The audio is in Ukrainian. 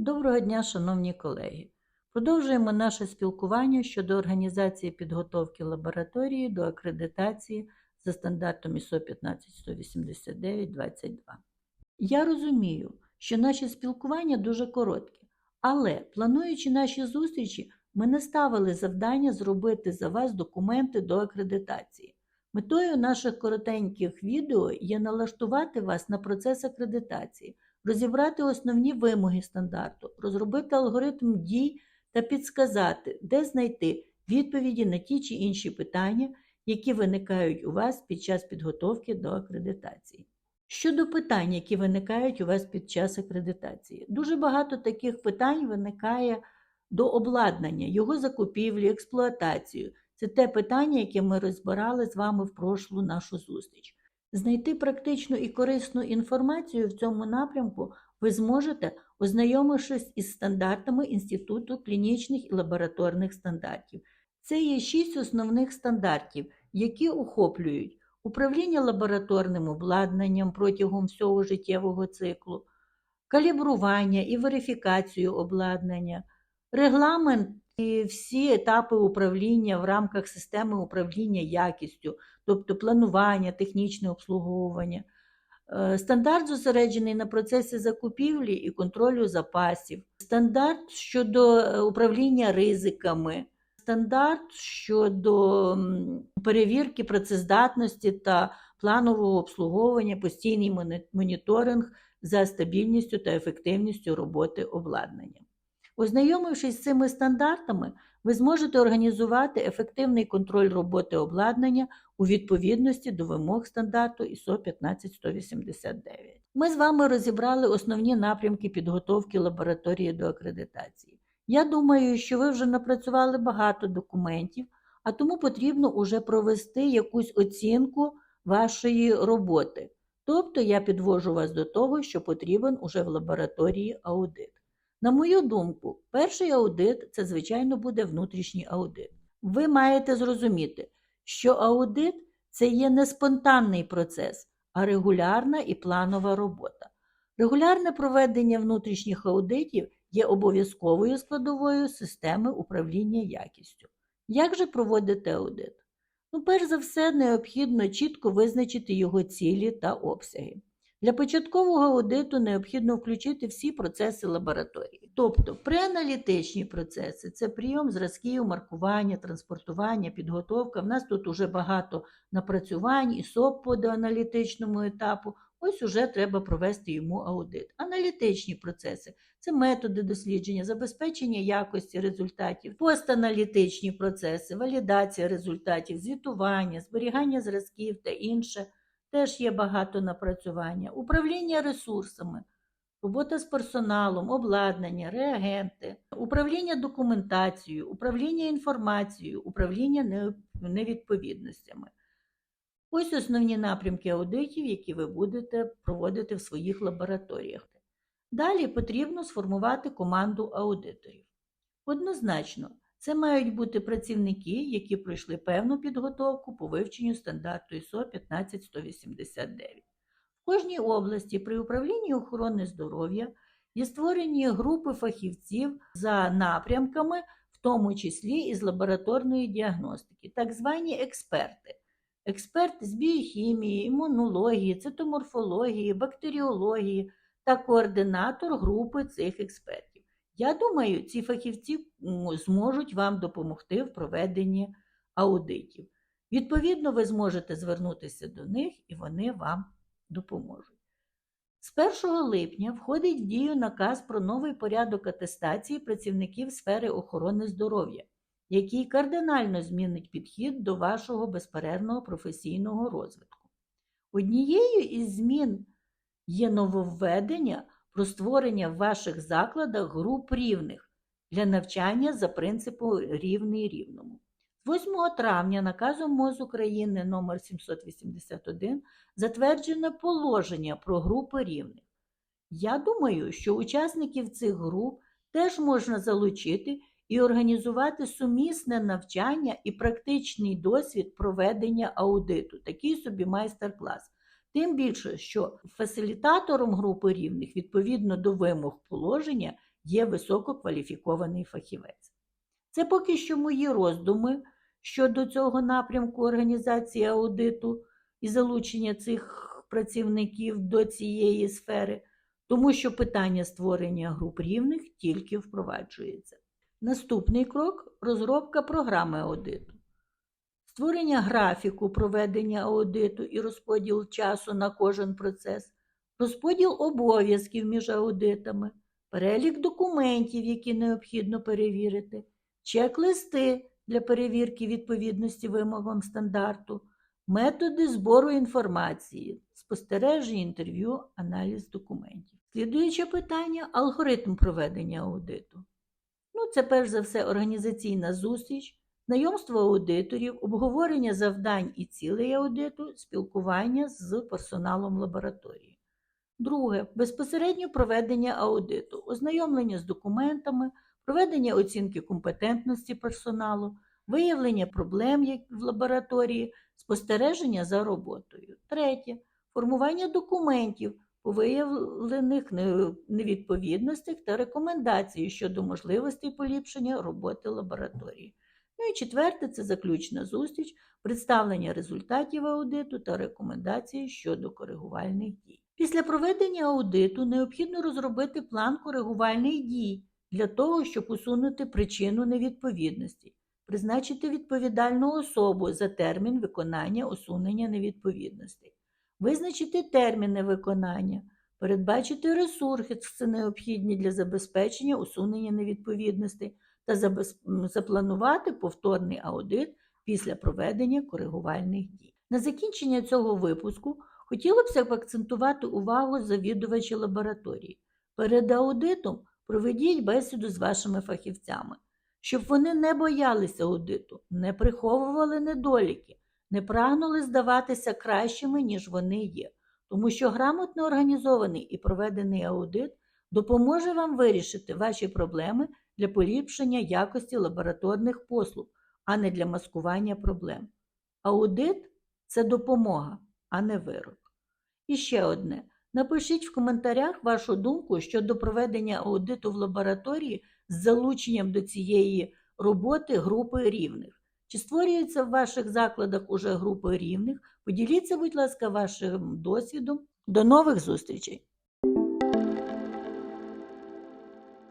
Доброго дня, шановні колеги. Продовжуємо наше спілкування щодо організації підготовки лабораторії до акредитації за стандартом ISO 15189-22. Я розумію, що наші спілкування дуже короткі, але плануючи наші зустрічі, ми не ставили завдання зробити за вас документи до акредитації. Метою наших коротеньких відео є налаштувати вас на процес акредитації розібрати основні вимоги стандарту, розробити алгоритм дій та підсказати, де знайти відповіді на ті чи інші питання, які виникають у вас під час підготовки до акредитації. Щодо питань, які виникають у вас під час акредитації, дуже багато таких питань виникає до обладнання, його закупівлі, експлуатацію. Це те питання, яке ми розбирали з вами в прошлу нашу зустріч. Знайти практичну і корисну інформацію в цьому напрямку ви зможете, ознайомившись із стандартами Інституту клінічних і лабораторних стандартів. Це є шість основних стандартів, які охоплюють управління лабораторним обладнанням протягом всього життєвого циклу, калібрування і верифікацію обладнання, регламент і всі етапи управління в рамках системи управління якістю, тобто планування, технічне обслуговування. Е, Стандарт зосереджений на процесі закупівлі і контролю запасів, стандарт щодо е, управління ризиками, стандарт щодо перевірки працездатності та планового обслуговування, постійний моніторинг за стабільністю та ефективністю роботи обладнання. Ознайомившись з цими стандартами, ви зможете організувати ефективний контроль роботи обладнання у відповідності до вимог стандарту ISO 15189. Ми з вами розібрали основні напрямки підготовки лабораторії до акредитації. Я думаю, що ви вже напрацювали багато документів, а тому потрібно уже провести якусь оцінку вашої роботи. Тобто я підвожу вас до того, що потрібен уже в лабораторії аудит. На мою думку, перший аудит це, звичайно, буде внутрішній аудит. Ви маєте зрозуміти, що аудит це є не спонтанний процес, а регулярна і планова робота. Регулярне проведення внутрішніх аудитів є обов'язковою складовою системи управління якістю. Як же проводити аудит? Ну, перш за все, необхідно чітко визначити його цілі та обсяги. Для початкового аудиту необхідно включити всі процеси лабораторії, тобто преаналітичні процеси це прийом зразків, маркування, транспортування, підготовка. В нас тут уже багато напрацювань і СОП по доаналітичному етапу. Ось уже треба провести йому аудит. Аналітичні процеси це методи дослідження, забезпечення якості результатів, постаналітичні процеси, валідація результатів, звітування, зберігання зразків та інше. Теж є багато напрацювання, управління ресурсами, робота з персоналом, обладнання, реагенти, управління документацією, управління інформацією, управління невідповідностями. Ось основні напрямки аудитів, які ви будете проводити в своїх лабораторіях. Далі потрібно сформувати команду аудиторів. Однозначно, це мають бути працівники, які пройшли певну підготовку по вивченню стандарту ISO 15189. В кожній області при управлінні охорони здоров'я є створені групи фахівців за напрямками, в тому числі із лабораторної діагностики, так звані експерти. Експерти з біохімії, імунології, цитоморфології, бактеріології та координатор групи цих експертів. Я думаю, ці фахівці зможуть вам допомогти в проведенні аудитів. Відповідно, ви зможете звернутися до них і вони вам допоможуть. З 1 липня входить в дію наказ про новий порядок атестації працівників сфери охорони здоров'я, який кардинально змінить підхід до вашого безперервного професійного розвитку. Однією із змін є нововведення про створення в ваших закладах груп рівних для навчання за принципом рівний рівному. 8 травня наказом МОЗ України номер 781 затверджене положення про групи рівних. Я думаю, що учасників цих груп теж можна залучити і організувати сумісне навчання і практичний досвід проведення аудиту, такий собі майстер-клас. Тим більше, що фасилітатором групи рівних, відповідно до вимог положення, є висококваліфікований фахівець. Це поки що мої роздуми щодо цього напрямку організації аудиту і залучення цих працівників до цієї сфери, тому що питання створення груп рівних тільки впроваджується. Наступний крок розробка програми аудиту. Створення графіку проведення аудиту і розподіл часу на кожен процес, розподіл обов'язків між аудитами, перелік документів, які необхідно перевірити, чек-листи для перевірки відповідності вимогам стандарту, методи збору інформації, спостереження, інтерв'ю, аналіз документів. Слідуюче питання алгоритм проведення аудиту. Ну, це перш за все організаційна зустріч, знайомство аудиторів, обговорення завдань і цілей аудиту, спілкування з персоналом лабораторії. Друге безпосередньо проведення аудиту, ознайомлення з документами, проведення оцінки компетентності персоналу, виявлення проблем в лабораторії, спостереження за роботою. Третє формування документів по виявлених невідповідностях та рекомендації щодо можливостей поліпшення роботи лабораторії. Ну і четверте це заключна зустріч, представлення результатів аудиту та рекомендації щодо коригувальних дій. Після проведення аудиту необхідно розробити план коригувальних дій для того, щоб усунути причину невідповідності, призначити відповідальну особу за термін виконання усунення невідповідностей, визначити терміни виконання, передбачити ресурси необхідні для забезпечення усунення невідповідностей та запланувати повторний аудит після проведення коригувальних дій. На закінчення цього випуску хотілося б акцентувати увагу завідувача лабораторії. Перед аудитом проведіть бесіду з вашими фахівцями, щоб вони не боялися аудиту, не приховували недоліки, не прагнули здаватися кращими, ніж вони є, тому що грамотно організований і проведений аудит допоможе вам вирішити ваші проблеми для поліпшення якості лабораторних послуг, а не для маскування проблем. Аудит це допомога, а не вирок. І ще одне. Напишіть в коментарях вашу думку щодо проведення аудиту в лабораторії з залученням до цієї роботи групи рівних. Чи створюються в ваших закладах уже групи рівних? Поділіться, будь ласка, вашим досвідом. До нових зустрічей!